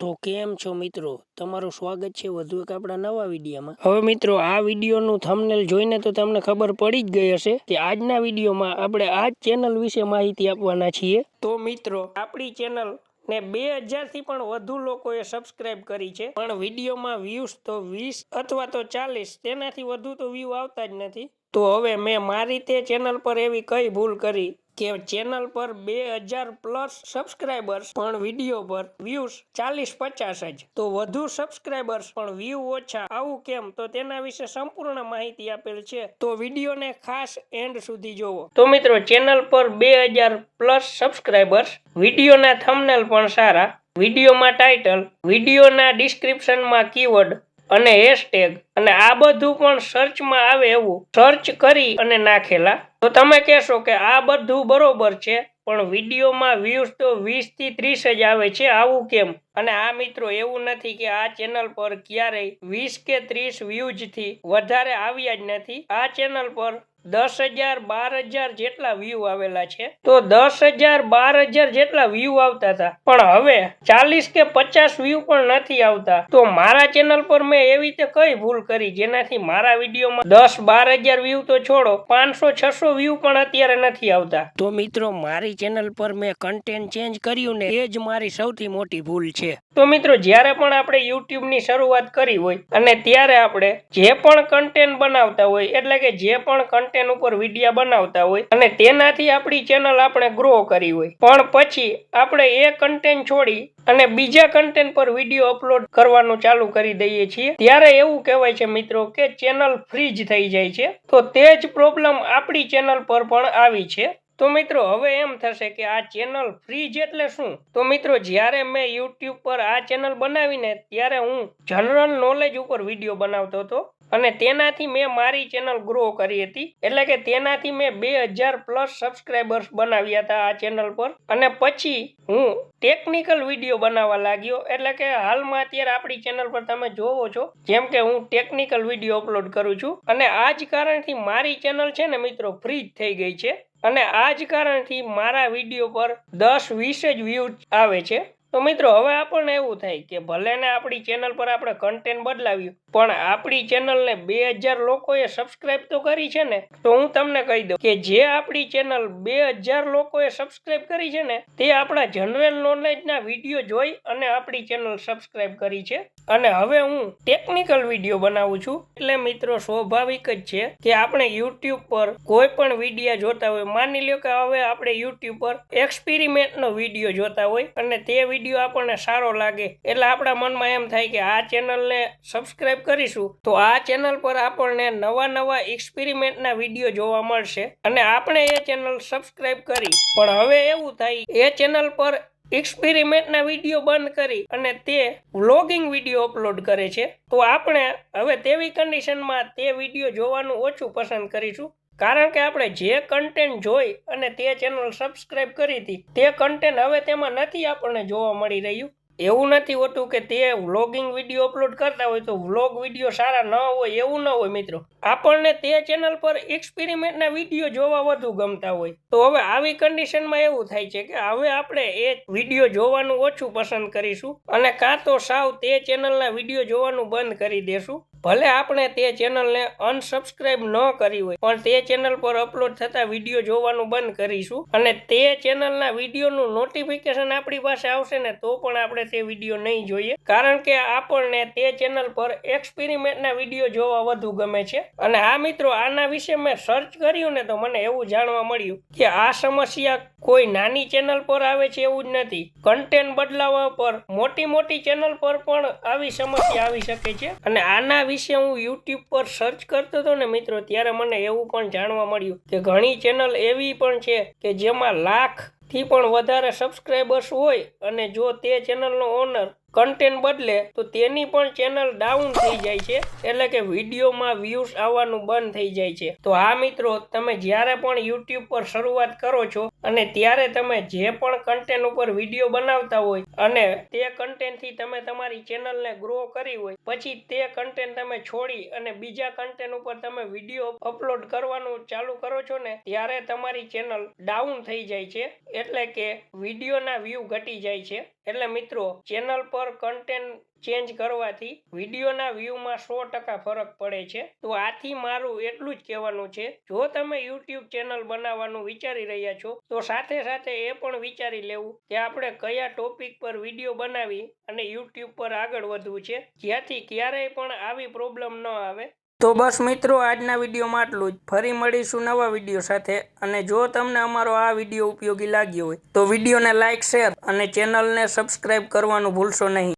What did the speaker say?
તો કેમ છો મિત્રો? તમારું સ્વાગત છે વધુ એક આપણા નવા વિડીયોમાં. હવે મિત્રો આ વિડીયોનું થંબનેલ જોઈને તો તમને ખબર પડી જ ગઈ હશે કે આજના વિડીયોમાં આપણે આ ચેનલ વિશે માહિતી આપવાના છીએ. તો મિત્રો આપણી ચેનલ ને બે હજારથી પણ વધુ લોકોએ સબસ્ક્રાઇબ કરી છે. પણ વિડીયોમાં વ્યૂઝ તો વીસ અથવા તો ચાલીસ તેનાથી વધુ તો વ્યૂ આવતા જ નથી. તો હવે મેં મારી તે ચેનલ પર એવી કઈ ભૂલ કરી કે ચેનલ પર બે હજાર પ્લસ સબસ્ક્રાઇબર્સ પણ વીડિયો પર વ્યૂઝ ચાલીસ પચાસ જ. તો વધુ સબસ્ક્રાઇબર્સ પણ વ્યૂ ઓછા. આવું કેમ? તો તેના વિશે સંપૂર્ણ માહિતી આપેલ છે. તો વિડીયોને ખાસ એન્ડ સુધી જોવો. તો મિત્રો, ચેનલ પર બે હજાર પ્લસ સબસ્ક્રાઈબર્સ વિડીયોના થંબનેલ પણ સારા. વિડીયોમાં ટાઇટલ વિડીયોના ડિસ્ક્રિપ્શનમાં કીવર્ડ અને હેશટેગ અને આ બધું પણ સર્ચમાં આવે એવું. સર્ચ કરી અને નાખેલા. તો તમે કહેશો કે આ બધું બરોબર છે, પણ વિડીયોમાં વ્યૂઝ તો વીસથી ત્રીસ જ આવે છે, આવું કેમ? અને આ મિત્રો એવું નથી કે આ ચેનલ પર ક્યારેય વીસ કે ત્રીસ વ્યૂઝથી વધારે આવ્યા જ નથી. આ ચેનલ પર દસ હજાર, બાર હજાર જેટલા વ્યૂ આવેલા છે. તો દસ હજાર, બાર હજાર જેટલા વ્યૂ આવતા હતા. પણ હવે ચાલીસ કે પચાસ વ્યૂ પણ નથી આવતા. તો મારા ચેનલ પર મેં એવી રીતે કઈ ભૂલ કરી જેનાથી મારા વિડીયોમાં દસ, બાર હજાર વ્યૂ તો છોડો, પાંચસો, છસો વ્યૂ પણ અત્યારે નથી આવતા. તો મિત્રો, મારી ચેનલ પર મેં કન્ટેન્ટ ચેન્જ કર્યું ને એ જ મારી સૌથી મોટી ભૂલ છે. તો મિત્રો, જ્યારે પણ આપણે યુટ્યુબની શરૂઆત કરી હોય અને ત્યારે આપણે જે પણ કન્ટેન્ટ બનાવતા હોય, એટલે કે જે પણ કન્ટેન્ટ ઉપર વિડીયા બનાવતા હોય અને તેનાથી આપણી ચેનલ આપણે ગ્રો કરી હોય. પણ પછી આપણે એ કન્ટેન્ટ છોડી અને બીજા કન્ટેન્ટ પર વીડિયો અપલોડ કરવાનું ચાલુ કરી દઈએ છીએ. ત્યારે એવું કહેવાય છે મિત્રો કે ચેનલ ફ્રીજ થઈ જાય છે. તો તે જ પ્રોબ્લેમ આપણી ચેનલ પર પણ આવી છે. તો મિત્રો, હવે એમ થશે કે આ ચેનલ ફ્રીજ એટલે શું? તો મિત્રો, જ્યારે મેં યુટ્યુબ પર આ ચેનલ બનાવીને, ત્યારે હું જનરલ નોલેજ ઉપર વીડિયો બનાવતો હતો અને તેનાથી મેં મારી ચેનલ ગ્રો કરી હતી. એટલે કે તેનાથી મેં બે હજાર પ્લસ સબસ્ક્રાઇબર્સ બનાવ્યા હતા આ ચેનલ પર. અને પછી હું ટેકનિકલ વીડિયો બનાવવા લાગ્યો. એટલે કે હાલમાં અત્યારે આપણી ચેનલ પર તમે જોવો છો, જેમ કે હું ટેકનિકલ વીડિયો અપલોડ કરું છું. અને આ જ કારણથી મારી ચેનલ છે ને મિત્રો ફ્રી જ થઈ ગઈ છે. અને આ જ કારણથી મારા વીડિયો પર દસ વીસ જ વ્યૂ આવે છે. તો મિત્રો, હવે આપણને એવું થાય કે ભલે ને આપણી ચેનલ પર આપણે કન્ટેન્ટ બદલાવ્યું, પણ આપણી ચેનલને બે હજાર લોકોએ સબસ્ક્રાઇબ તો કરી છે ને, તો હું તમને કહી દઉં કે જે આપણી ચેનલ બે હજાર લોકોએ સબસ્ક્રાઇબ કરી છે ને, તે આપણા જનરલ નોલેજના વીડિયો જોઈ અને આપણી ચેનલ સબસ્ક્રાઇબ કરી છે. અને હવે હું ટેકનિકલ વીડિયો બનાવું છું. એટલે મિત્રો, સ્વાભાવિક જ છે કે આપણે યુટ્યુબ પર કોઈ પણ વીડિયો જોતા હોય, માની લ્યો કે હવે આપણે યુટ્યુબ પર એક્સપેરિમેન્ટનો વીડિયો જોતા હોય, અને તે વીડિયો આપણને સારો લાગે. એટલે આપણા મનમાં એમ થાય કે આ ચેનલને સબસ્ક્રાઇબ કરીશું તો આ ચેનલ પર આપણને નવા નવા એક્સપેરિમેન્ટના વીડિયો જોવા મળશે. અને આપણે એ ચેનલ સબસ્ક્રાઇબ કરી. પણ હવે એવું થાય, એ ચેનલ પર એક્સપેરિમેન્ટના વીડિયો બંધ કરી અને તે વ્લોગિંગ વીડિયો અપલોડ કરે છે. તો આપણે હવે તેવી કન્ડિશનમાં તે વીડિયો જોવાનું ઓછું પસંદ કરીશું. કારણ કે આપણે જે કન્ટેન્ટ જોઈ અને તે ચેનલ સબસ્ક્રાઇબ કરી હતી, તે કન્ટેન્ટ હવે તેમાં નથી આપણને જોવા મળી રહ્યું. એવું નથી હોતું કે તે વ્લોગિંગ વીડિયો અપલોડ કરતા હોય તો વ્લોગ વીડિયો સારા ન હોય, એવું ન હોય મિત્રો. આપણને તે ચેનલ પર એક્સપેરિમેન્ટના વીડિયો જોવા વધુ ગમતા હોય. તો હવે આવી કન્ડિશનમાં એવું થાય છે કે હવે આપણે એ વીડિયો જોવાનું ઓછું પસંદ કરીશું અને કાં તો સાવ તે ચેનલના વીડિયો જોવાનું બંધ કરી દેશું. ભલે આપણે તે ચેનલને અનસબસ્ક્રાઇબ ન કરી હોય, પણ તે ચેનલ પર અપલોડ થતા વીડિયો જોવાનું બંધ કરીશું. અને તે ચેનલના વિડીયોનું નોટિફિકેશન આપણી પાસે આવશે ને, તો પણ આપણે તે વીડિયો નહીં જોઈએ. કારણ કે આપણને તે ચેનલ પર એક્સપેરિમેન્ટના વીડિયો જોવા વધુ ગમે છે. અને આ મિત્રો, આના વિશે મેં સર્ચ કર્યું ને, તો મને એવું જાણવા મળ્યું કે આ સમસ્યા કોઈ નાની ચેનલ પર આવે છે એવું જ નથી. કન્ટેન્ટ બદલાવા પર મોટી મોટી ચેનલ પર પણ આવી સમસ્યા આવી શકે છે. અને આના વિશે હું યુટ્યુબ પર સર્ચ કરતો હતો ને મિત્રો, ત્યારે મને એવું પણ જાણવા મળ્યું કે ઘણી ચેનલ એવી પણ છે કે જેમાં લાખથી પણ વધારે સબસ્ક્રાઈબર્સ હોય અને જો તે ચેનલનો ઓનર કન્ટેન્ટ બદલે, તો તેની પણ ચેનલ ડાઉન થઈ જાય છે. એટલે કે વિડીયોમાં વ્યૂઝ આવવાનું બંધ થઈ જાય છે. તો આ મિત્રો, તમે જ્યારે પણ યુટ્યુબ પર શરૂઆત કરો છો અને ત્યારે તમે જે પણ કન્ટેન્ટ ઉપર વીડિયો બનાવતા હોય અને તે કન્ટેન્ટથી તમે તમારી ચેનલને ગ્રો કરી હોય, પછી તે કન્ટેન્ટ તમે છોડી અને બીજા કન્ટેન્ટ ઉપર તમે વીડિયો અપલોડ કરવાનું ચાલુ કરો છો ને, ત્યારે તમારી ચેનલ ડાઉન થઈ જાય છે. એટલે કે વિડીયોના વ્યૂ ઘટી જાય છે. એટલે મિત્રો ચેનલ પર કન્ટેન્ટ ચેન્જ કરવાથી વિડીયોના વ્યૂમાં સો ટકા ફરક પડે છે. તો આથી મારું એટલું જ કહેવાનું છે, જો તમે યુટ્યુબ ચેનલ બનાવવાનું વિચારી રહ્યા છો, તો સાથે સાથે એ પણ વિચારી લેવું કે આપણે કયા ટોપિક પર વીડિયો બનાવી અને યુટ્યુબ પર આગળ વધવું છે. જ્યાંથી ક્યારેય પણ આવી પ્રોબ્લેમ ન આવે. તો બસ મિત્રો, આજના વિડીયોમાં આટલું જ. ફરી મળીશું નવા વીડિયો સાથે. અને જો તમને અમારો આ વીડિયો ઉપયોગી લાગ્યો હોય, તો વિડીયોને લાઇક શેર અને ચેનલને સબસ્ક્રાઈબ કરવાનું ભૂલશો નહીં.